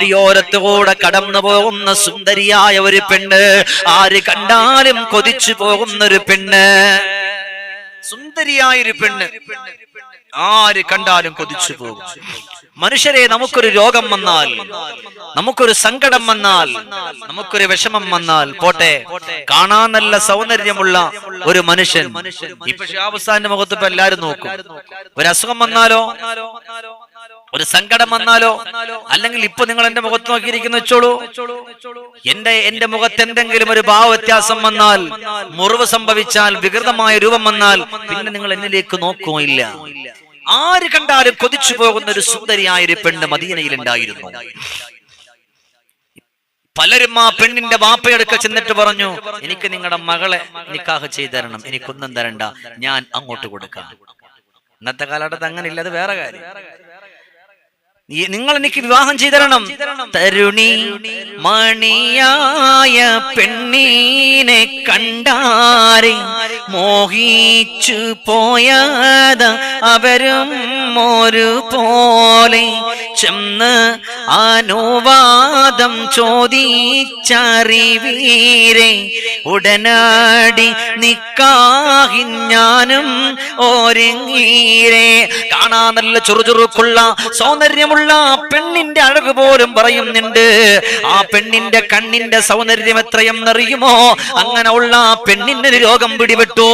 വഴിയോരത്തുകൂടെ കടന്നു പോകുന്ന സുന്ദരിയായ ഒരു പെണ്ണ്. ആര് കണ്ടാലും കൊതിച്ചു പോകുന്ന ഒരു പെണ്ണ്. സുന്ദരിയായൊരു പെണ്ണ്. ആര് കണ്ടാലും കൊതിച്ചു പോകും. മനുഷ്യരെ നമുക്കൊരു രോഗം വന്നാൽ നമുക്കൊരു സങ്കടം വന്നാൽ നമുക്കൊരു വിഷമം വന്നാൽ പോട്ടെ. കാണാൻ നല്ല സൗന്ദര്യമുള്ള ഒരു മനുഷ്യൻ. ഇപ്പൊ പക്ഷെ മുഖത്ത് ഇപ്പൊ എല്ലാരും നോക്കും. ഒരു അസുഖം വന്നാലോ? ഒരു സങ്കടം വന്നാലോ? അല്ലെങ്കിൽ ഇപ്പൊ നിങ്ങൾ എന്റെ മുഖത്ത് നോക്കിയിരിക്കുന്ന വെച്ചോളൂ. എന്റെ എന്റെ മുഖത്ത് എന്തെങ്കിലും ഒരു ഭാവ വ്യത്യാസം വന്നാൽ മുറിവ് സംഭവിച്ചാൽ വികൃതമായ രൂപം വന്നാൽ പിന്നെ നിങ്ങൾ എന്നിലേക്ക് നോക്കുകയില്ല ആര് കണ്ടാലും കൊതിച്ചു പോകുന്ന ഒരു സുന്ദരിയായ ഒരു പെണ്ണ് മദീനയിൽ ഉണ്ടായിരുന്നു. പലരും ആ പെണ്ണിന്റെ വാപ്പയെടുക്ക ചെന്നിട്ട് പറഞ്ഞു എനിക്ക് നിങ്ങളുടെ മകളെ നിക്കാഹ് ചെയ്തു തരണം എനിക്കൊന്നും തരണ്ട ഞാൻ അങ്ങോട്ട് കൊടുക്കാം. ഇന്നത്തെ കാലഘട്ടത്ത് അങ്ങനെ ഇല്ല അത് വേറെ കാര്യം. നിങ്ങൾ എനിക്ക് വിവാഹം ചെയ്തരണം. തരുണി മണിയായ പെണ്ണീനെ കണ്ടാരെ മോഹിച്ചു പോയത് അവരും ഒരു പോലെ. ചെന്ന് അനുവാദം ചോദിച്ചറിവീരെ. ഉടനാടി നിക്കാഹി ഞാനും ഒരുങ്ങീരെ. കാണാൻ നല്ല ചുറുചുറുക്കുള്ള സൗന്ദര്യമുള്ള പെണ്ണിന്റെ അഴക് പോലും പറയുന്നുണ്ട്. ആ പെണ്ണിന്റെ കണ്ണിന്റെ സൗന്ദര്യം എത്രയെന്നറിയുമോ? അങ്ങനെ ഉള്ള ആ പെണ്ണിന്റെ രോഗം പിടിപെട്ടു.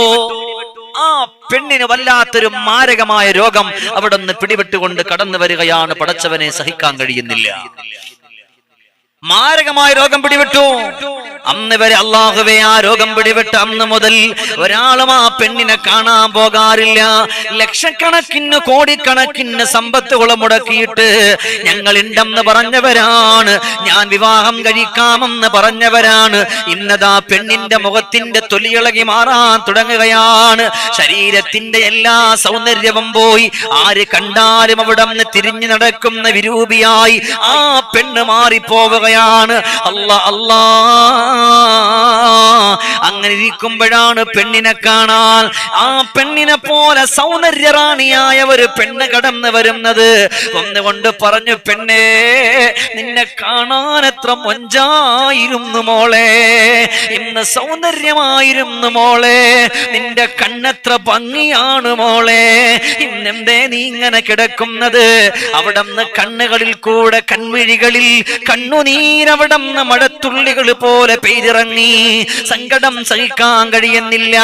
ആ പെണ്ണിന് വല്ലാത്തൊരു മാരകമായ രോഗം അവിടെ നിന്ന് പിടിപെട്ടുകൊണ്ട് കടന്നു വരികയാണ്. പടച്ചവനെ സഹിക്കാൻ കഴിയുന്നില്ല. മാരകമായ രോഗം പിടിവിട്ടു. അന്ന് വരെ അള്ളാഹുവെ ആ രോഗം പിടിവിട്ട് അന്ന് മുതൽ ഒരാളും ആ പെണ്ണിനെ കാണാൻ പോകാറില്ല. ലക്ഷക്കണക്കിന് കോടിക്കണക്കിന് സമ്പത്തുകൾ മുടക്കിയിട്ട് ഞങ്ങൾ ഉണ്ടെന്ന് പറഞ്ഞവരാണ്. ഞാൻ വിവാഹം കഴിക്കാമെന്ന് പറഞ്ഞവരാണ്. ഇന്നതാ പെണ്ണിന്റെ മുഖത്തിന്റെ തൊലിയിളകി മാറാൻ തുടങ്ങുകയാണ്. ശരീരത്തിന്റെ എല്ലാ സൗന്ദര്യവും പോയി ആര് കണ്ടാലും അവിടെ തിരിഞ്ഞു നടക്കുന്ന വിരൂപിയായി ആ പെണ്ണ് മാറിപ്പോവുകയാണ്. അല്ല അല്ലാ. അങ്ങനെ ഇരിക്കുമ്പോഴാണ് പെണ്ണിനെ കാണാൻ. ആ പെണ്ണിനെ പോലെ സൗന്ദര്യ സൗന്ദര്യറാണിയായ ഒരു പെണ്ണ് കടന്നു വരുന്നത്. ഒന്നുകൊണ്ട് പറഞ്ഞു പെണ്ണേ നിന്നെ കാണാൻ എത്ര മൊഞ്ചായിരുന്നു മോളെ. ഇന്ന് സൗന്ദര്യമായിരുന്നു മോളെ. നിന്റെ കണ്ണെത്ര ഭംഗിയാണ് മോളെ. ഇന്നെന്തേ നീ ഇങ്ങനെ കിടക്കുന്നത്? അവിടന്ന് കണ്ണുകളിൽ കൂടെ കൺമിഴികളിൽ കണ്ണുനീരവിടന്ന് മഴത്തുള്ളികൾ പോലെ പെയ്തിറങ്ങി സങ്കടം സഹിക്കാൻ കഴിയുന്നില്ല.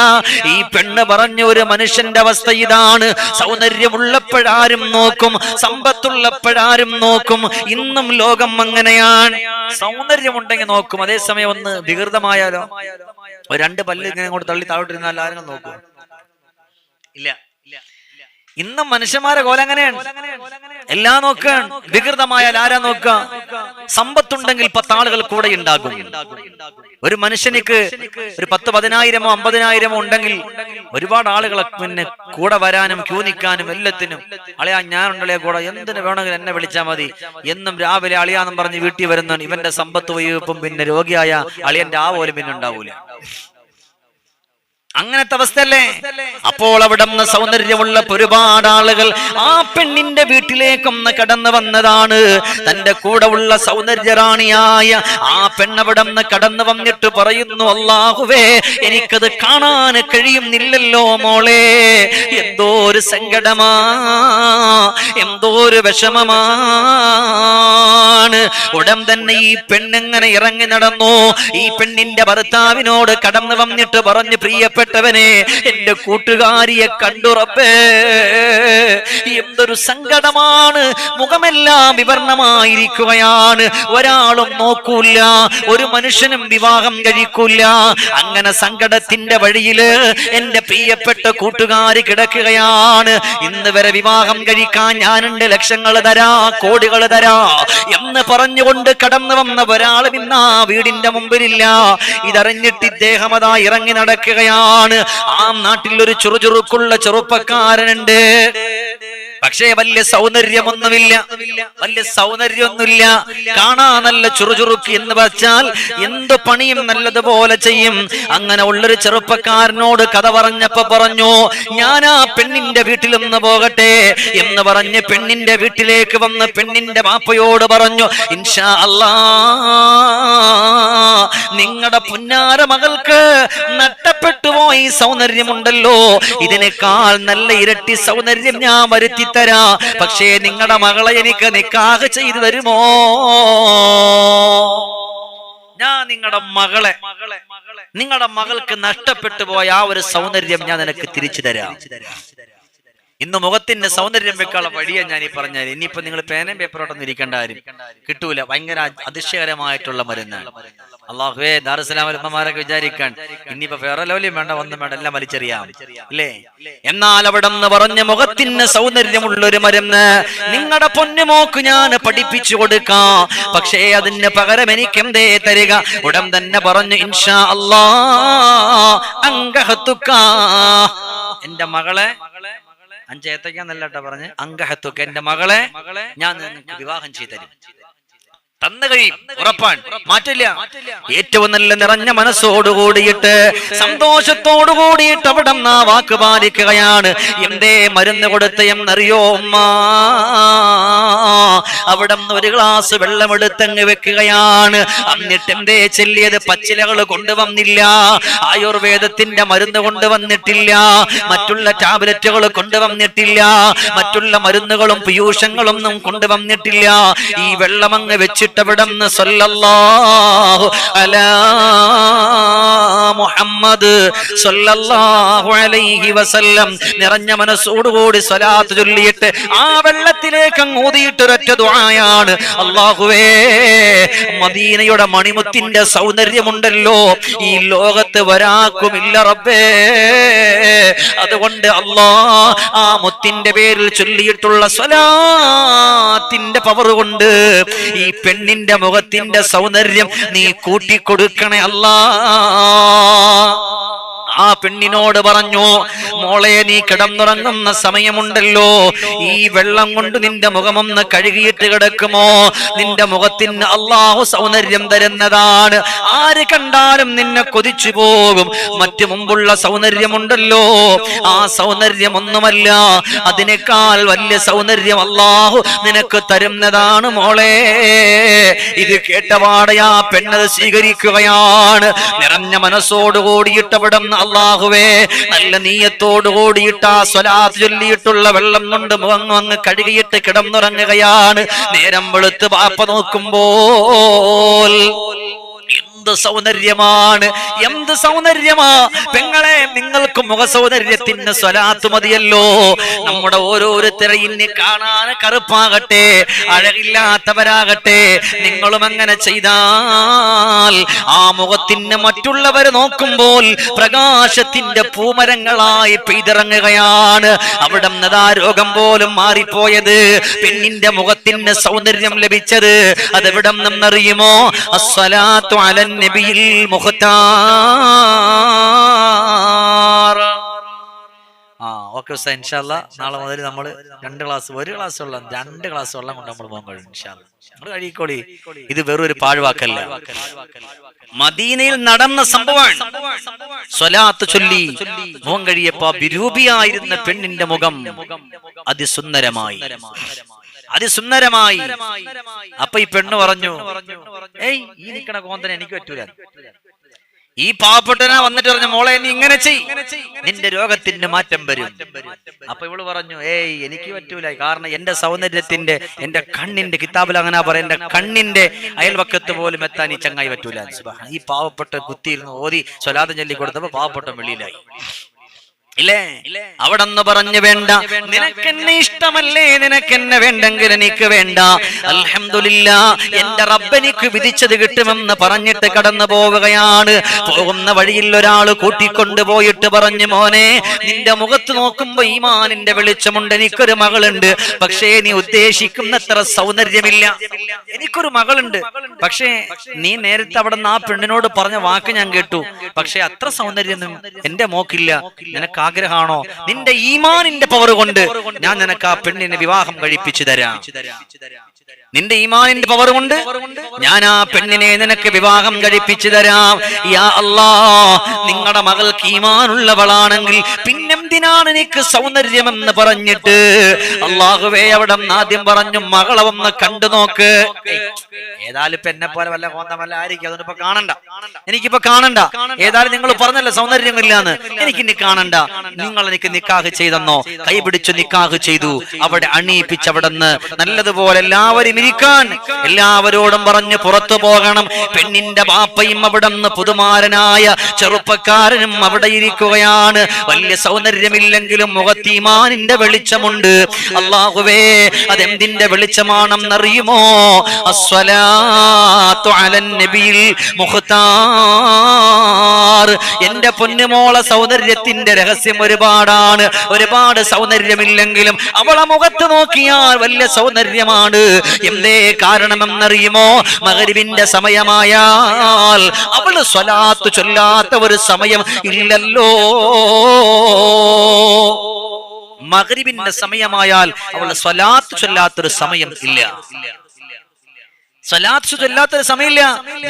ഈ പെണ്ണ് പറഞ്ഞ ഒരു മനുഷ്യന്റെ അവസ്ഥ ഇതാണ്. സൗന്ദര്യമുള്ളപ്പോഴാരും നോക്കും സമ്പത്തുള്ളപ്പോഴാരും നോക്കും. ഇന്നും ലോകം അങ്ങനെയാണ്. സൗന്ദര്യമുണ്ടെങ്കിൽ നോക്കും. അതേസമയം ഒന്ന് വികൃതമായാലോ? രണ്ട് പല്ല് ഇങ്ങനെ അങ്ങോട്ട് തള്ളി താഴോട്ടിരുന്നാൽ ആരെങ്കിലും നോക്കും ഇല്ല. ഇന്നും മനുഷ്യന്മാരെ കോല അങ്ങനെയാണ് എല്ലാം നോക്കാൻ വികൃതമായാൽ ആരാ നോക്ക സമ്പത്തുണ്ടെങ്കിൽ പത്താളുകൾ കൂടെ ഉണ്ടാകും. ഒരു മനുഷ്യനിക്ക് ഒരു പത്ത് പതിനായിരമോ അമ്പതിനായിരമോ ഉണ്ടെങ്കിൽ ഒരുപാട് ആളുകളെ പിന്നെ കൂടെ വരാനും ക്യൂ നിൽക്കാനും എല്ലാത്തിനും. അളിയാ ഞാനുണ്ടല്ലേ കൂടെ എന്തിനു വേണമെങ്കിലും എന്നെ വിളിച്ചാൽ മതി. എന്നും രാവിലെ അളിയാന്നും പറഞ്ഞ് വീട്ടിൽ വരുന്നവൻ ഇവന്റെ സമ്പത്ത് വയ്യപ്പും പിന്നെ രോഗിയായ അളിയന്റെ ആ പോലും പിന്നെ ഉണ്ടാവൂല അങ്ങനത്തെ അവസ്ഥയല്ലേ? അപ്പോൾ അവിടെ നിന്ന് സൗന്ദര്യമുള്ള ഒരുപാട് ആളുകൾ ആ പെണ്ണിന്റെ വീട്ടിലേക്കൊന്ന് കടന്നു വന്നതാണ്. തന്റെ കൂടെ ഉള്ള സൗന്ദര്യറാണിയായ ആ പെണ്ണവിടെ നിന്ന് കടന്നു വന്നിട്ട് പറയുന്നു അല്ലാഹുവേ എനിക്കത് കാണാൻ കഴിയുന്നില്ലല്ലോ മോളെ. എന്തോ ഒരു സങ്കടമാ എന്തോ ഒരു വിഷമമാണ്. ഉടൻ തന്നെ ഈ പെണ്ണെങ്ങനെ ഇറങ്ങി നടന്നു. ഈ പെണ്ണിന്റെ ഭർത്താവിനോട് കടന്നു വന്നിട്ട് പറഞ്ഞു പ്രിയപ്പെട്ടവനെ എന്റെ കൂട്ടുകാരിയെ കണ്ടുറപ്പേ. എന്തൊരു സങ്കടമാണ്. മുഖമെല്ലാം വിവർണമായിരിക്കുകയാണ് ഒരാളും നോക്കൂല്ല ഒരു മനുഷ്യനും വിവാഹം കഴിക്കൂല്ല അങ്ങനെ സങ്കടത്തിന്റെ വഴിയിൽ എന്റെ പ്രിയപ്പെട്ട കൂട്ടുകാർ കിടക്കുകയാണ്. ഇന്ന് വരെ വിവാഹം കഴിക്കാൻ ഞാനുണ്ട്. ലക്ഷങ്ങൾ തരാ കോടികൾ തരാ എന്ന് പറഞ്ഞുകൊണ്ട് കടന്നു വന്ന ഒരാളും ഇന്ന് ആ വീടിന്റെ മുമ്പിലില്ല. ഇതറിഞ്ഞിട്ട് ഇദ്ദേഹം അതാ ഇറങ്ങി നടക്കുകയാണ്. ആ നാട്ടിൽ ഒരു ചുറുചുറുക്കുള്ള ചെറുപ്പക്കാരനുണ്ട്. দে പക്ഷേ വലിയ സൗന്ദര്യമൊന്നുമില്ല. വലിയ സൗന്ദര്യമൊന്നുമില്ല. കാണാ നല്ല ചുറുചുറുക്ക് എന്ന് വെച്ചാൽ എന്ത് പണിയും നല്ലതുപോലെ ചെയ്യും. അങ്ങനെ ഉള്ളൊരു ചെറുപ്പക്കാരനോട് കഥ പറഞ്ഞപ്പോ പറഞ്ഞു ഞാൻ ആ പെണ്ണിന്റെ വീട്ടിലൊന്ന് പോകട്ടെ എന്ന് പറഞ്ഞ് പെണ്ണിന്റെ വീട്ടിലേക്ക് വന്ന് പെണ്ണിന്റെ മാപ്പയോട് പറഞ്ഞു ഇൻഷാ അല്ലാ നിങ്ങളുടെ പുന്നാര മകൾക്ക് നട്ടപ്പെട്ടുപോയി സൗന്ദര്യമുണ്ടല്ലോ. ഇതിനേക്കാൾ നല്ല ഇരട്ടി സൗന്ദര്യം ഞാൻ വരുത്തി തരാ. പക്ഷേ നിങ്ങളുടെ മകളെ എനിക്ക് നിക്കാഹ് ചെയ്തു തരുമോ? ഞാൻ നിങ്ങളുടെ മകളെ നിങ്ങളുടെ മകൾക്ക് നഷ്ടപ്പെട്ടു പോയ ആ ഒരു സൗന്ദര്യം ഞാൻ നിനക്ക് തിരിച്ചു തരാം. ഇന്ന് മുഖത്തിന്റെ സൗന്ദര്യം വെക്കാനുള്ള വഴിയാണ് ഞാൻ ഈ പറഞ്ഞാൽ ഇനിയിപ്പോ നിങ്ങൾ പേനയും പേപ്പറോട്ടൊന്നും ഇരിക്കേണ്ട ആരും കിട്ടൂല. ഭയങ്കര അതിശയകരമായിട്ടുള്ള മരുന്ന് അള്ളാഹുവേ ദാറുസലാമരന്മാരൊക്കെ വിചാരിക്കാൻ. ഇനിയിപ്പോ വേറെ ലോലിയും വേണ്ട ഒന്നും വേണ്ട എല്ലാം വലിച്ചെറിയാം. അല്ലേ എന്നാൽ അവിടെ നിന്ന് പറഞ്ഞ മുഖത്തിന് സൗന്ദര്യമുള്ള ഒരു മരുന്ന് നിങ്ങളുടെ പൊന്നുമോക്ക് ഞാൻ പഠിപ്പിച്ചു കൊടുക്കാം. പക്ഷേ അതിന് പകരം എനിക്ക് എന്തേ തരിക? ഉടൻ തന്നെ പറഞ്ഞു ഇൻഷാ അല്ലാ അങ്കഹത്തുക്ക. എന്റെ മകളെ അഞ്ചേത്തക്കാന്നല്ല കേട്ടോ പറഞ്ഞ്. അങ്കഹത്തൊക്കെ എന്റെ മകളെ ഞാൻ നിങ്ങൾക്ക് വിവാഹം ചെയ്തു തരും. തന്നു കഴിയും ഉറപ്പാണ്. മാറ്റില്ല. ഏറ്റവും നല്ല നിറഞ്ഞ മനസ്സോടുകൂടിയിട്ട് സന്തോഷത്തോടു കൂടിയിട്ട് അവിടെ ആ വാക്ക് പാലിക്കുകയാണ്. എന്തേ മരുന്ന് കൊടുത്ത് എന്നറിയോ അവിടെ ഒരു ഗ്ലാസ് വെള്ളമെടുത്തങ്ങ് വെക്കുകയാണ്. എന്നിട്ട് എന്തേ ചെല്ലിയത്? പച്ചിലകൾ കൊണ്ടുവന്നില്ല. ആയുർവേദത്തിന്റെ മരുന്ന് കൊണ്ടുവന്നിട്ടില്ല. മറ്റുള്ള ടാബ്ലറ്റുകൾ കൊണ്ടുവന്നിട്ടില്ല. മറ്റുള്ള മരുന്നുകളും പീയൂഷങ്ങളും ഒന്നും കൊണ്ടുവന്നിട്ടില്ല. ഈ വെള്ളമങ്ങ് വെച്ചിട്ടവിടന്ന് സല്ലല്ലാഹു അലാ മുഹമ്മദ് സല്ലല്ലാഹു അലൈഹി വസല്ലം. നിറഞ്ഞ മനസ്സോടുകൂടി സ്വലാത്ത് ചൊല്ലിയിട്ട് ആ വെള്ളത്തിലേക്ക് അങ്ങ് ഊതിയിട്ട് ഒരൊറ്റ ദുആയാണ്. അള്ളാഹുവേ മദീനയുടെ മണിമുത്തിന്റെ സൗന്ദര്യമുണ്ടല്ലോ. ഈ ലോകത്ത് വരാക്കുമില്ല റബ്ബേ. അതുകൊണ്ട് അള്ളാ ആ മുത്തിന്റെ പേരിൽ ചൊല്ലിയിട്ടുള്ള സ്വലാത്തിന്റെ പവർ കൊണ്ട് ഈ പെണ്ണിന്റെ മുഖത്തിന്റെ സൗന്ദര്യം നീ കൂട്ടിക്കൊടുക്കണേ അല്ലാ. ആ പെണ്ണിനോട് പറഞ്ഞു മോളെ നീ കിടന്നുറങ്ങുന്ന സമയമുണ്ടല്ലോ. ഈ വെള്ളം കൊണ്ട് നിന്റെ മുഖമൊന്ന് കഴുകിയിട്ട് കിടക്കുമോ? നിന്റെ മുഖത്തിന് അള്ളാഹു സൗന്ദര്യം തരുന്നതാണ്. ആര് കണ്ടാലും നിന്നെ കൊതിച്ചു പോകും. മറ്റു മുമ്പുള്ള സൗന്ദര്യമുണ്ടല്ലോ. ആ സൗന്ദര്യം ഒന്നുമല്ല അതിനേക്കാൾ വലിയ സൗന്ദര്യം അള്ളാഹു നിനക്ക് തരുന്നതാണ് മോളെ. ഇത് കേട്ടപാടെ ആ പെണ്ണത് സ്വീകരിക്കുകയാണ്. നിറഞ്ഞ മനസ്സോട് കൂടിയിട്ട് അവിടെ അള്ളാഹുവേ നല്ല നീയത്തോട് കൂടിയിട്ട് ആ സ്വലാത്ത് ചൊല്ലിയിട്ടുള്ള വെള്ളം കൊണ്ട് മുഖം അങ്ങ് കഴുകിയിട്ട് കിടന്നുറങ്ങുകയാണ്. നേരം വെളുത്ത് പാപ്പ നോക്കുമ്പോൾ എന്ത് സൗന്ദര്യമാണ്? എന്ത് സൗന്ദര്യമാ? പെങ്ങളെ നിങ്ങൾക്ക് മുഖ സൗന്ദര്യത്തിന് സ്വലാത്ത് മതിയല്ലോ. നമ്മുടെ ഓരോരുത്തരെയും ഇനി കാണാൻ കറുപ്പാകട്ടെ അഴകില്ലാത്തവരാകട്ടെ. നിങ്ങളും അങ്ങനെ ചെയ്താൽ ആ മുഖത്തിന് മറ്റുള്ളവർ നോക്കുമ്പോൾ പ്രകാശത്തിന്റെ പൂമരങ്ങളായി പെയ്തിറങ്ങുകയാണ്. അവിടെ നദാ രോഗം പോലും മാറിപ്പോയത്. പെണ്ണിന്റെ മുഖത്തിന് സൗന്ദര്യം ലഭിച്ചത് അതെവിടെ നിന്നറിയുമോ? അസ്വലാത്തു അലൻ നബിയിൽ മുഖത്താർ ആ നാളെ മുതൽ നമ്മൾ രണ്ട് ക്ലാസ് ഒരു ക്ലാസ് വെള്ളം രണ്ട് ക്ലാസ് വെള്ളം കൊണ്ട് നമ്മൾ പോകാൻ കഴിയും നമ്മൾ കഴിക്കോളി. ഇത് വെറും ഒരു പാഴ്വാക്കല്ല. മദീനയിൽ നടന്ന സംഭവമാണ്. സ്വലാത്ത് ചൊല്ലി മുഖം കഴിയപ്പോ വിരൂപിയായിരുന്ന പെണ്ണിന്റെ മുഖം അതിസുന്ദരമായി. അതിസുന്ദരമായി. അപ്പൊ ഈ പെണ്ണ് പറഞ്ഞു ഏയ് ഈ നിക്കണ കോന്തന എനിക്ക് പറ്റൂല. ഈ പാവപ്പെട്ടനെ വന്നിട്ട് പറഞ്ഞു മോളെ നീ ഇങ്ങനെ ചെയ്. നിന്റെ രോഗത്തിന്റെ മാറ്റം വരും. അപ്പൊ ഇവൾ പറഞ്ഞു ഏയ് എനിക്ക് പറ്റൂല. കാരണം എന്റെ സൗന്ദര്യത്തിന്റെ എന്റെ കണ്ണിന്റെ കിതാബിൽ അങ്ങനെ പറയാം എന്റെ കണ്ണിന്റെ അയൽവക്കത്ത് പോലും എത്താൻ ഈ ചങ്ങായി പറ്റൂല. ഈ പാവപ്പെട്ട കുത്തിയിരുന്ന് ഓതി സ്വലാദം ചൊല്ലി കൊടുത്തപ്പോ പാവപ്പെട്ട വെളിയിലായി. ഇല്ലേ? അവിടെ നിന്ന് പറഞ്ഞു വേണ്ട. നിനക്കെന്നെ ഇഷ്ടമല്ലേ? നിനക്കെന്നെ വേണ്ടെങ്കിൽ എനിക്ക് വേണ്ട. അലഹമില്ല എന്റെ റബ്ബനിക്ക് വിധിച്ചത് കിട്ടുമെന്ന് പറഞ്ഞിട്ട് കടന്നു പോവുകയാണ്. പോകുന്ന വഴിയിൽ ഒരാൾ കൂട്ടിക്കൊണ്ടു പോയിട്ട് പറഞ്ഞു മോനെ നിന്റെ മുഖത്ത് നോക്കുമ്പോ ഈമാനിന്റെ വെളിച്ചമുണ്ട്. എനിക്കൊരു മകളുണ്ട്. പക്ഷേ നീ ഉദ്ദേശിക്കുന്നത്ര സൗന്ദര്യമില്ല. എനിക്കൊരു മകളുണ്ട്. പക്ഷേ നീ നേരത്തെ അവിടെ നിന്ന് ആ പെണ്ണിനോട് പറഞ്ഞ വാക്ക് ഞാൻ കേട്ടു. പക്ഷേ അത്ര സൗന്ദര്യമൊന്നും എന്റെ മോക്കില്ല. നിനക്ക് ആഗ്രഹമാണോ? നിന്റെ ഈമാനിന്റെ പവർ കൊണ്ട് ഞാൻ നിനക്ക് ആ പെണ്ണിനെ വിവാഹം കഴിപ്പിച്ചു തരാം. നിന്റെ ഈമാനിന്റെ പവർ കൊണ്ട് ഞാൻ ആ പെണ്ണിനെ നിനക്ക് വിവാഹം കഴിപ്പിച്ചു തരാം. യാ അല്ലാ നിങ്ങളുടെ മകൾക്ക് ഈമാനുള്ളവളാണെങ്കിൽ പിന്നെന്തിനാണ് എനിക്ക് സൗന്ദര്യമെന്ന് പറഞ്ഞിട്ട്? അള്ളാഹുവേ അവിടെ ആദ്യം പറഞ്ഞു മകളെ ഒന്ന് കണ്ടു നോക്ക്. ഏതായാലും ഇപ്പൊ എന്നെ പോലെ വല്ല കോന്തമല്ല ആയിരിക്കും. അതൊന്നിപ്പോ കാണണ്ട. എനിക്കിപ്പോ കാണണ്ട. ഏതായാലും നിങ്ങൾ പറഞ്ഞല്ലോ സൗന്ദര്യങ്ങളില്ലാന്ന് എനിക്കിനി കാണണ്ട. നിങ്ങൾ എനിക്ക് നിക്കാഹ് ചെയ്തെന്നോ? കൈ പിടിച്ചു നിക്കാഹ് ചെയ്തു. അവിടെ അണിയിപ്പിച്ച് അവിടെ നിന്ന് നല്ലതുപോലെ എല്ലാവരും ഇരിക്കാൻ. എല്ലാവരോടും പറഞ്ഞു പുറത്തു പോകണം. പെണ്ണിന്റെ ബാപ്പയും അവിടെ നിന്ന് പുതുമാരനായ ചെറുപ്പക്കാരനും അവിടെ ഇരിക്കുകയാണ്. വലിയ സൗന്ദര്യമില്ലെങ്കിലും മുഖത്തീമാനിന്റെ വെളിച്ചമുണ്ട്. അള്ളാഹുവേ അതെന്തിന്റെ വെളിച്ചമാണെന്നറിയുമോ? നബിയിൽ മുഖത്താർ എന്റെ പൊന്നുമോളെ സൗന്ദര്യത്തിന്റെ രഹസ്യം ഒരുപാടാണ്. ഒരുപാട് സൗന്ദര്യമില്ലെങ്കിലും അവളെ മുഖത്ത് നോക്കിയാൽ വലിയ സൗന്ദര്യമാണ്. എന്തേ കാരണമെന്നറിയുമോ? മകരിവിന്റെ സമയമായാൽ അവൾ സ്വലാത്ത് ചൊല്ലാത്ത ഒരു സമയം ഇല്ലല്ലോ. മകരിവിന്റെ സമയമായാൽ അവൾ സ്വലാത്ത് ചൊല്ലാത്തൊരു സമയം ഇല്ല. ചൊല്ലാത്തൊരു സമയമില്ല.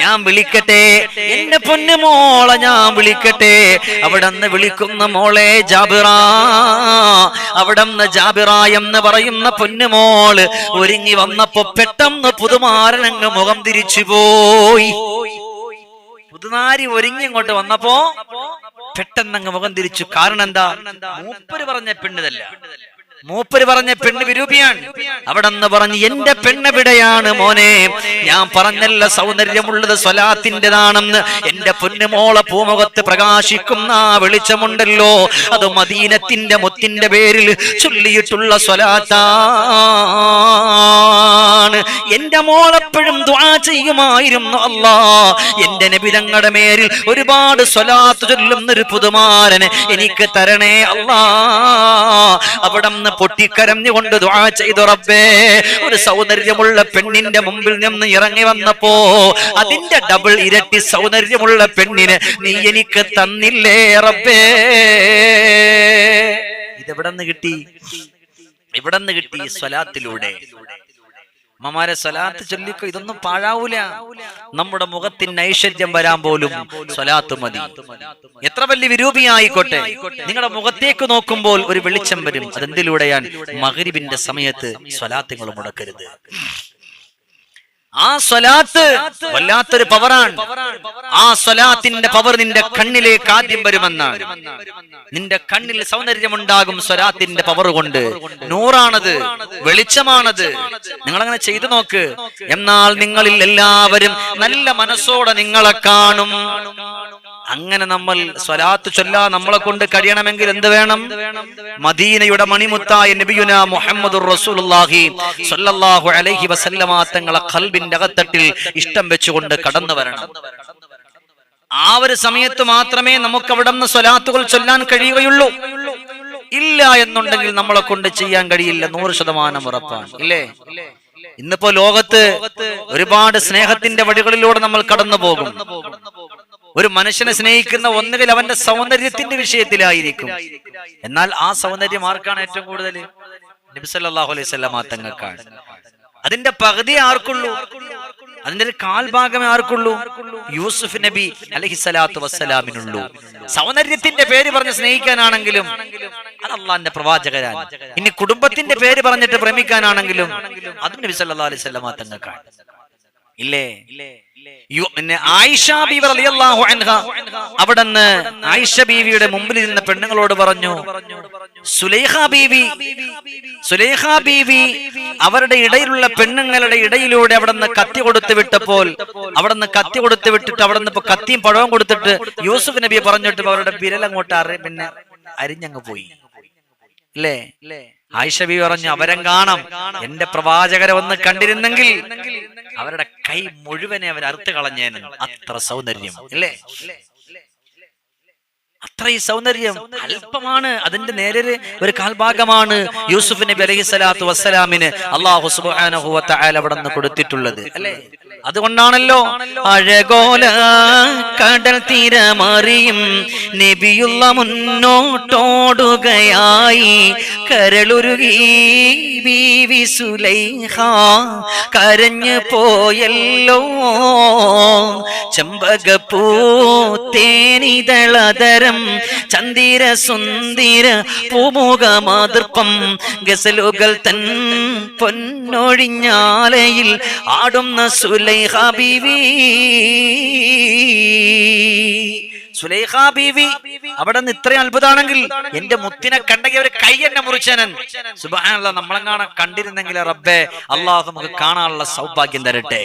ഞാൻ വിളിക്കട്ടെ. എന്റെ പൊന്നു മോളെ ഞാൻ വിളിക്കട്ടെ. അവിടെ നിന്ന് വിളിക്കുന്ന മോളെ ജാബിറ. അവിടെ നിന്ന് ജാബിറ എന്ന് പറയുന്ന പൊന്നുമോൾ ഒരുങ്ങി വന്നപ്പോ പെട്ടെന്ന് പുതുമാരനങ്ങ് മുഖം തിരിച്ചു പോയി. പുതുനാരി ഒരുങ്ങി ഇങ്ങോട്ട് വന്നപ്പോ പെട്ടെന്നങ്ങ് മുഖം തിരിച്ചു. കാരണം എന്താ? മൂപ്പര് പറഞ്ഞ പെണ്ണിതല്ല. മൂപ്പര് പറഞ്ഞ പെണ്ണ് വിരൂപിയാണ്. അവിടെ നിന്ന് പറഞ്ഞ് എന്റെ പെണ്ണെവിടെയാണ് മോനെ. ഞാൻ പറഞ്ഞല്ല സൗന്ദര്യമുള്ളത് സ്വലാത്തിന്റെതാണെന്ന്. എന്റെ പൊന്നുമോളെ പൂമുഖത്ത് പ്രകാശിക്കുന്ന ആ വെളിച്ചമുണ്ടല്ലോ. അത് മദീനത്തിന്റെ മുത്തിന്റെ പേരിൽ ചൊല്ലിയിട്ടുള്ള സ്വലാത്താണ്. എന്റെ മോളെപ്പോഴും ദ്വാ ചെയ്യുമായിരുന്നു അല്ലാ. എന്റെ നബിതങ്ങളുടെ മേരിൽ ഒരുപാട് സ്വലാത്ത് ചൊല്ലുന്നൊരു പുതുമാരനെ എനിക്ക് തരണേ അല്ലാ. അവിടെ നിന്ന് പൊട്ടിക്കരഞ്ഞുകൊണ്ട് ദ്വാ ചെയ്തു റബ്ബേ. ഒരു സൗന്ദര്യമുള്ള പെണ്ണിന്റെ മുമ്പിൽ നിന്ന് ഇറങ്ങി വന്നപ്പോ അതിന്റെ ഡബിൾ ഇരട്ടി സൗന്ദര്യമുള്ള പെണ്ണിന് നീ എനിക്ക് തന്നില്ലേ റബ്ബേ. ഇതെവിടെ നിന്ന് കിട്ടി? ഇവിടെ നിന്ന് കിട്ടി സ്വലാത്തിലൂടെ. അമ്മമാരെ സ്വലാത്ത് ചൊല്ലിക്കോ ഇതൊന്നും പാഴാവൂല. നമ്മുടെ മുഖത്തിന് ഐശ്വര്യം വരാൻ പോലും സ്വലാത്ത് മതി. എത്ര വലിയ വിരൂപിയായിക്കോട്ടെ? നിങ്ങളുടെ മുഖത്തേക്ക് നോക്കുമ്പോൾ ഒരു വെളിച്ചം വരും. അതെന്തിലൂടെയാണ്? മകരിബിന്റെ സമയത്ത് സ്വലാത്തുകൾ മുടക്കരുത്. ആ സ്വലാത്ത് വല്ലാത്തൊരു പവറാണ്. ആ സ്വലാത്തിന്റെ പവർ നിന്റെ കണ്ണിലേക്ക് ആദ്യം വരുമെന്നാണ്. നിന്റെ കണ്ണിൽ സൗന്ദര്യമുണ്ടാകും സ്വലാത്തിന്റെ പവർ കൊണ്ട്. നൂറാണത് വെളിച്ചമാണത്. നിങ്ങൾ അങ്ങനെ ചെയ്തു നോക്ക്. എന്നാൽ നിങ്ങളിൽ എല്ലാവരും നല്ല മനസ്സോടെ നിങ്ങളെ കാണും. അങ്ങനെ നമ്മൾ സ്വലാത്ത് ചൊല്ലാ നമ്മളെ കൊണ്ട് കഴിയണമെങ്കിൽ എന്ത് വേണം? മദീനയുടെ മണിമുത്തായ നബിയുന മുഹമ്മദ് റസൂലുള്ളാഹി സ്വല്ലല്ലാഹു അലൈഹി വസല്ലമ തങ്ങളെ അകത്തട്ടിൽ ഇഷ്ടം വെച്ചുകൊണ്ട് കടന്നു വരണം. ആ ഒരു സമയത്ത് മാത്രമേ നമുക്ക് അവിടെ നിന്ന് സ്വലാത്തുകൾ ചൊല്ലാൻ കഴിയുകയുള്ളൂ. ഇല്ല എന്നുണ്ടെങ്കിൽ നമ്മളെ കൊണ്ട് ചെയ്യാൻ കഴിയില്ല. നൂറ് ശതമാനം ഉറപ്പാണ്. ഇല്ലേ? ഇന്നിപ്പോ ലോകത്ത് ഒരുപാട് സ്നേഹത്തിന്റെ വഴികളിലൂടെ നമ്മൾ കടന്നു പോകും. ഒരു മനുഷ്യനെ സ്നേഹിക്കുന്ന ഒന്നുകിൽ അവന്റെ സൗന്ദര്യത്തിന്റെ വിഷയത്തിലായിരിക്കും. എന്നാൽ ആ സൗന്ദര്യം ആർക്കാണ് ഏറ്റവും കൂടുതൽ? നബിസല്ലാഹു അലൈഹി തങ്ങൾക്കാണ്. അതിന്റെ പകുതി ആർക്കുള്ളൂ? അതിന്റെ ഒരു കാൽഭാഗമേ ആർക്കുള്ളൂ? യൂസുഫ് നബി അലഹി സ്വലാത്തു വസ്സലാമിനുള്ളൂ. സൗന്ദര്യത്തിന്റെ പേര് പറഞ്ഞ് സ്നേഹിക്കാനാണെങ്കിലും അത് അള്ളാന്റെ പ്രവാചകരാണ്. ഇനി കുടുംബത്തിന്റെ പേര് പറഞ്ഞിട്ട് പ്രേമിക്കാനാണെങ്കിലും അതും നബി സല്ലാ അലൈഹി സ്വലാം തങ്ങൾക്കാണ്. ഇല്ലേ? അവിടുന്ന് ആയിഷ ബീവിയുടെ മുമ്പിൽ ഇരുന്ന പെണ്ണുങ്ങളോട് പറഞ്ഞു സുലൈഖ ബീവി സുലൈഖ ബീവി അവരുടെ ഇടയിലുള്ള പെണ്ണുങ്ങളുടെ ഇടയിലൂടെ അവിടുന്ന് കത്തി കൊടുത്തു വിട്ടപ്പോൾ അവിടുന്ന് കത്തി കൊടുത്തു വിട്ടിട്ട് അവിടുന്ന് ഇപ്പൊ കത്തിയും പഴവും കൊടുത്തിട്ട് യൂസുഫ് നബിയെ പറഞ്ഞിട്ട് അവരുടെ വിരലങ്ങോട്ട് അറി പിന്നെ അരിഞ്ഞങ്ങ് പോയി. അല്ലേ ആയിഷ ബി പറഞ്ഞു അവരം കാണാം. എന്റെ പ്രവാചകരെ ഒന്ന് കണ്ടിരുന്നെങ്കിൽ അവരുടെ കൈ മുഴുവനെ അവർ അറുത്ത് കളഞ്ഞേനും അത്ര സൗന്ദര്യം അല്ലേ? അത്രയും സൗന്ദര്യം അല്പമാണ്. അതിന്റെ നേരെ ഒരു കാൽഭാഗമാണ് യൂസുഫ് നബി അലഹി സ്വലാത്തു വസ്സലാമിന് അള്ളാഹു തആല അവിടെ നിന്ന് കൊടുത്തിട്ടുള്ളത്. അല്ലേ അതുകൊണ്ടാണല്ലോ അഴകോല കടൽ തീരമറിയും നബിയുള്ള മുന്നോട്ടോടുകയായി കരളുരുകി ബീവി സുലൈഹ കരഞ്ഞു പോയല്ലോ. ചെമ്പകപ്പൂ തേനിതളതരം ചന്ദിര സുന്ദിര പൂമുഖ മാതൃപ്പം ഗസലുകൾ തൻ പൊന്നൊഴിഞ്ഞാലയിൽ ആടുന്ന സുലൈഹ ബീവി ബീവി അവിടെ നിന്ന് ഇത്രയും അത്ഭുതമാണെങ്കിൽ എന്റെ മുത്തിനെ കണ്ടെങ്കിൽ അവർ കൈ എന്നെ മുറിച്ചനൻ. സുബാനുള്ള നമ്മളെങ്ങാണ് കണ്ടിരുന്നെങ്കിൽ റബ്ബെ അള്ളാഹു നമുക്ക് കാണാനുള്ള സൗഭാഗ്യം തരട്ടെ.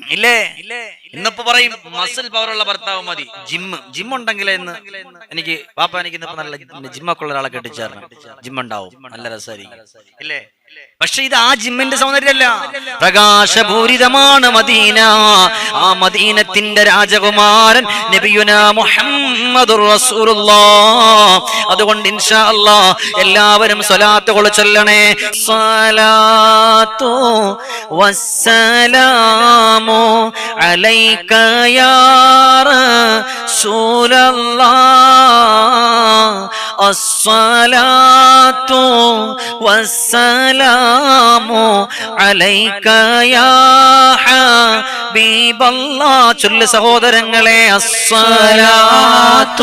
ഇല്ലേ? ഇന്നിപ്പോ പറയും മസിൽ പവറുള്ള ഭർത്താവ് മതി. ജിമ്മ് ജിം ഉണ്ടെങ്കിലേ ഇന്ന് എനിക്ക് പാപ്പ എനിക്ക് ഇന്നിപ്പോ നല്ല ജിമ്മൊക്കെ ഉള്ള ഒരാളെ കെട്ടിച്ചേരണം. ജിം ഉണ്ടാവും. നല്ല രസമായിരിക്കും. ഇല്ലേ? പക്ഷെ ഇത് ആ ജിമ്മിന്റെ സൗന്ദര്യമല്ല. പ്രകാശപൂരിതമാണ് മദീന. ആ മദീനത്തിന്റെ രാജകുമാരൻ അതുകൊണ്ട് ഇൻഷാ എല്ലാവരും സ്വലാത്ത് കൊളിച്ചൊല്ലണേ സ്വലാത്തോ അലൈക്കയാറ വസ്സല والسلام آه. عليك يا حبيب الله. چل سهودر انجل الصلاة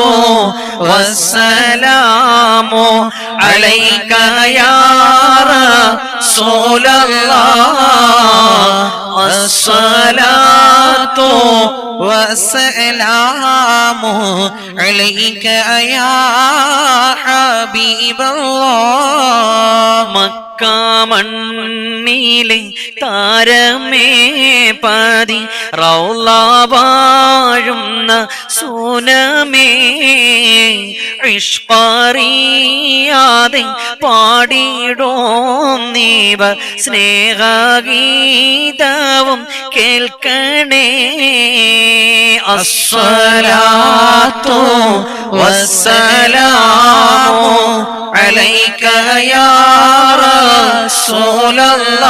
والسلام عليك يا رسول الله الصلاة والسلام عليك يا حبيب الله مكة مني ഭൂമിയിലെ താരമേ പാതി റൗലാവാഴുന്ന സൂനമേ ഇഷ്പറിയാതെ പാടിയിടോം നീവ സ്നേഹഗീതവും കേൾക്കണേ. അസ്വലാത്തോ വസ്സലാമോ അലൈക്കയാ സോലല്ല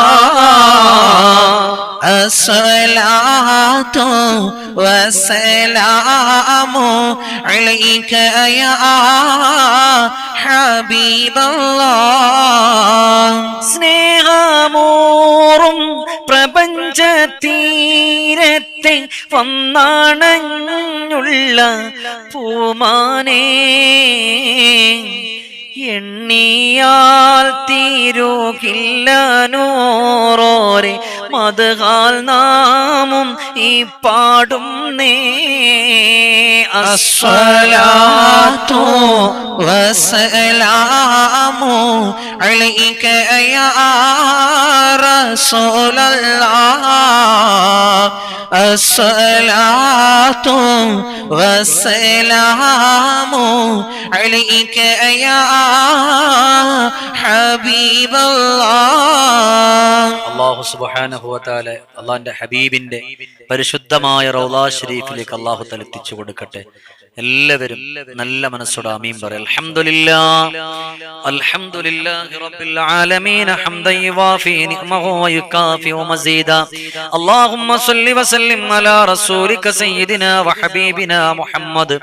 الصلاة والسلام عليك يا حبيب الله സ്നേഹമോറും പ്രപഞ്ചതീരത്തെ വന്നാണഞ്ഞുള്ള പൂമാനേ എണ്ണിയാൽ തീരുകില്ല നൂറോരെ മതകാൽ നാമും ഈ പാടും നേ. അസ്വലാത്തോ വസലാമോ അളിക്കയാറ رسول الله الصلاة والسلام عليك يا حبيب الله അള്ളാഹു സുബ്ഹാനഹു വതആല അള്ളാഹിന്റെ ഹബീബിന്റെ പരിശുദ്ധമായ റൗലാ ഷരീഫിലേക്ക് അള്ളാഹു തല എത്തിച്ചു കൊടുക്കട്ടെ എല്ലാവരും നല്ല മനസ്സോടെ ആമീൻ പറയാം. അൽഹംദുലില്ലാ. അൽഹംദുലില്ലാഹി റബ്ബിൽ വമസീദ അല്ലാഹുമ്മ വസല്ലിം അലാ റസൂലിക സയ്യിദിനാ വഹബീബിനാ മുഹമ്മദ്.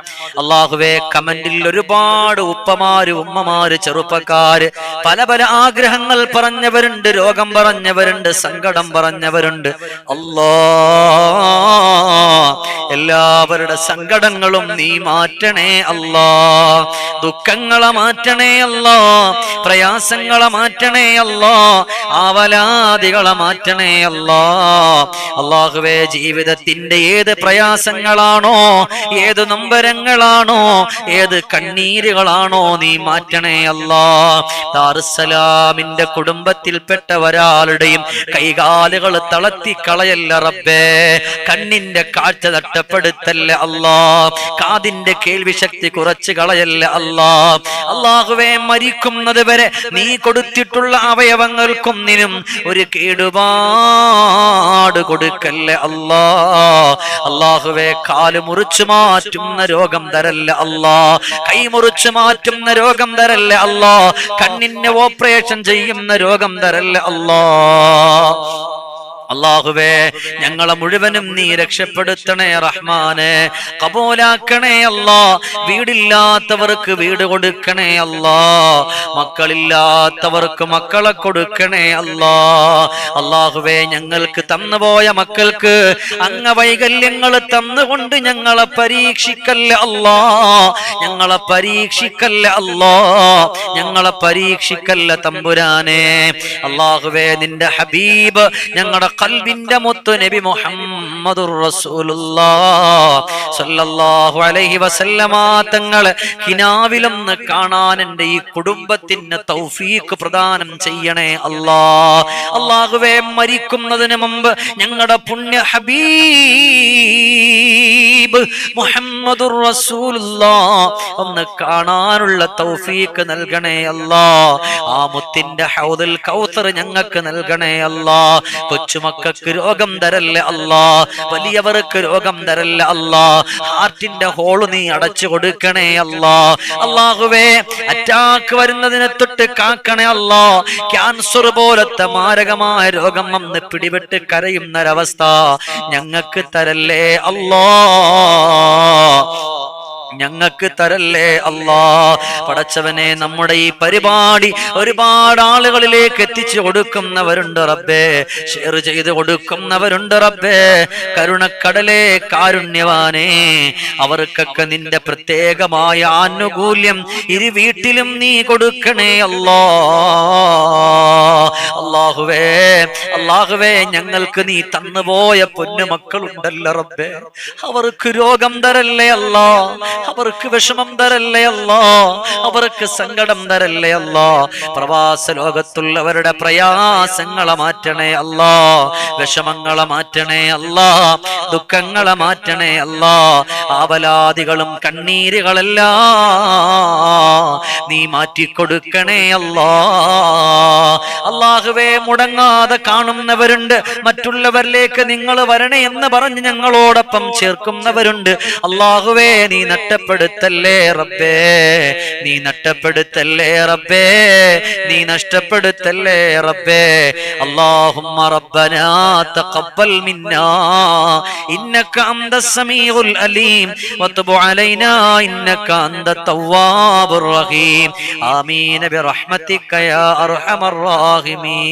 അല്ലാഹുവേ കമന്റിൽ ഒരുപാട് ഉപ്പമാര് ഉമ്മമാര് ചെറുപ്പക്കാര് പല പല ആഗ്രഹങ്ങൾ പറഞ്ഞവരുണ്ട് രോഗം പറഞ്ഞവരുണ്ട് സങ്കടം പറഞ്ഞവരുണ്ട്. അല്ലാ എല്ലാവരുടെ സങ്കടങ്ങളും നീ മാറ്റണേ അല്ലാ. ദുഃഖങ്ങളെ മാറ്റണേ അല്ലാ. പ്രയാസങ്ങളെ മാറ്റണേ അല്ലാ. ആവലാദികളെ മാറ്റണേ അല്ലാ. അള്ളാഹുവേ ജീവിതത്തിന്റെ ഏത് പ്രയാസങ്ങളാണോ ഏത് നമ്പരങ്ങളാണോ ഏത് കണ്ണീരുകളാണോ നീ മാറ്റണേ അല്ലാ. ദാറുസലാമിന്റെ കുടുംബത്തിൽപ്പെട്ട ഒരാളുടെയും കൈകാലുകൾ തളർത്തി കളയല്ല റബ്ബേ. കണ്ണിന്റെ കാഴ്ച തട്ടപ്പെടുത്തല്ല അല്ലാ. കാതിന്റെ കേൾവി ശക്തി കുറച്ച് കളയല്ല അല്ലാ? അള്ളാഹുവെ മരിക്കുന്നത് വരെ നീ കൊടുത്തിട്ടുള്ള അവയവങ്ങൾക്കൊന്നിനും ഒരു കേടുപാട് കൊടുക്കല്ലേ അല്ലാ? അള്ളാഹുവെ കാൽ മുറിച്ചു മാറ്റുന്ന രോഗം തരല്ല അല്ലാ? കൈ മുറിച്ചു മാറ്റുന്ന രോഗം തരല്ല അല്ലാ? കണ്ണിന് ഓപ്പറേഷൻ ചെയ്യുന്ന രോഗം തരല്ല അല്ലാ? അള്ളാഹുവേ ഞങ്ങളെ മുഴുവനും നീ രക്ഷപ്പെടുത്തണേ റഹ്മാനെ. കബൂലാക്കണേ അല്ലാ. വീടില്ലാത്തവർക്ക് വീട് കൊടുക്കണേ അല്ലാ. മക്കളില്ലാത്തവർക്ക് മക്കളെ കൊടുക്കണേ അല്ലാ. അള്ളാഹുവേ ഞങ്ങൾക്ക് തന്നുപോയ മക്കൾക്ക് അങ്ങ അംഗവൈകല്യങ്ങൾ തന്നുകൊണ്ട് ഞങ്ങളെ പരീക്ഷിക്കല്ല അല്ലാ. ഞങ്ങളെ പരീക്ഷിക്കല്ല അല്ലാ. ഞങ്ങളെ പരീക്ഷിക്കല്ല തമ്പുരാനെ. അള്ളാഹുവേ നിന്റെ ഹബീബ് ഞങ്ങളുടെ കൽബിന്റെ മൊത്ത് നബി മുഹമ്മദുർ സല്ലല്ലാഹു അലൈഹി വസല്ലമ തങ്ങളെ കാണാൻ എന്റെ ഈ കുടുംബത്തിന് തൗഫീഖ് പ്രദാനം ചെയ്യണേ അല്ലാ. അള്ളാഹുവേ മരിക്കുന്നതിന് മുമ്പ് ഞങ്ങളുടെ പുണ്യ ഹബീബ് മുഹമ്മദുർ റസൂലുള്ളാ ഒന്ന് കാണാനുള്ള തൗഫീഖ് നൽകണേ അല്ലാ. ആ മുത്തിന്റെ ഹൗദൽ കൗസർ ഞങ്ങൾക്ക് നൽകണേ അല്ലാ. കൊച്ചുമക്കൾക്ക് രോഗം തരല്ലേ അല്ലാ? വലിയവർക്ക് രോഗം തരല്ലേ അല്ലാ? ഹാർട്ടിന്റെ ഹോൾ നീ അടച്ചു കൊടുക്കണേ അല്ലാ. അല്ലാഹുവേ അറ്റാക്ക് വരുന്നതിനെ തൊട്ട് കാക്കണേ അല്ലാ. ക്യാൻസർ പോലത്തെ മാരകമായ രോഗം വന്ന് പിടിപെട്ട് കരയുന്നൊരവസ്ഥ ഞങ്ങൾക്ക് തരല്ലേ അല്ലാ. ഞങ്ങൾക്ക് തരല്ലേ അല്ലാ? പടച്ചവനെ നമ്മുടെ ഈ പരിപാടി ഒരുപാട് ആളുകളിലേക്ക് എത്തിച്ചു കൊടുക്കുന്നവരുണ്ട് റബ്ബേ. ഷെയർ ചെയ്ത് കൊടുക്കുന്നവരുണ്ട് റബ്ബേ. കരുണക്കടലേ കാരുണ്യവാനേ. അവർക്കൊക്കെ നിന്റെ പ്രത്യേകമായ ആനുകൂല്യം ഇരു വീട്ടിലും നീ കൊടുക്കണേ അല്ലോ. അള്ളാഹുവേ അള്ളാഹുവേ ഞങ്ങൾക്ക് നീ തന്നുപോയ പൊന്നു മക്കളുണ്ടല്ലോ റബ്ബേ. അവർക്ക് രോഗം തരല്ലേ അല്ലാ? അവർക്ക് വിഷമം തരല്ലേ അല്ലോ? അവർക്ക് സങ്കടം തരല്ലേ അല്ലോ? പ്രവാസ ലോകത്തുള്ളവരുടെ പ്രയാസങ്ങളെ മാറ്റണേ അല്ലോ. വിഷമങ്ങളെ മാറ്റണേ അല്ലോ. ദുഃഖങ്ങളെ മാറ്റണേ അല്ലോ. ആവലാദികളും കണ്ണീരുകളെല്ലാം നീ മാറ്റിക്കൊടുക്കണേ അല്ലോ. അള്ളാഹുവേ മുടങ്ങാതെ കാണുന്നവരുണ്ട്. മറ്റുള്ളവരിലേക്ക് നിങ്ങൾ വരണേ എന്ന് പറഞ്ഞ് ഞങ്ങളോടൊപ്പം ചേർക്കുന്നവരുണ്ട്. അള്ളാഹുവേ നീ നഷ്ടപ്പെടുത്തല്ലേ റബ്ബേ നീ നഷ്ടപ്പെടുത്തല്ലേ റബ്ബേ നീ നഷ്ടപ്പെടുത്തല്ലേ റബ്ബേ اللهم ربنا تقبل منا إنك أنت السميع الأليم وتب علينا إنك أنت التواب الرحيم آمين برحمتك يا أرحم الراحمين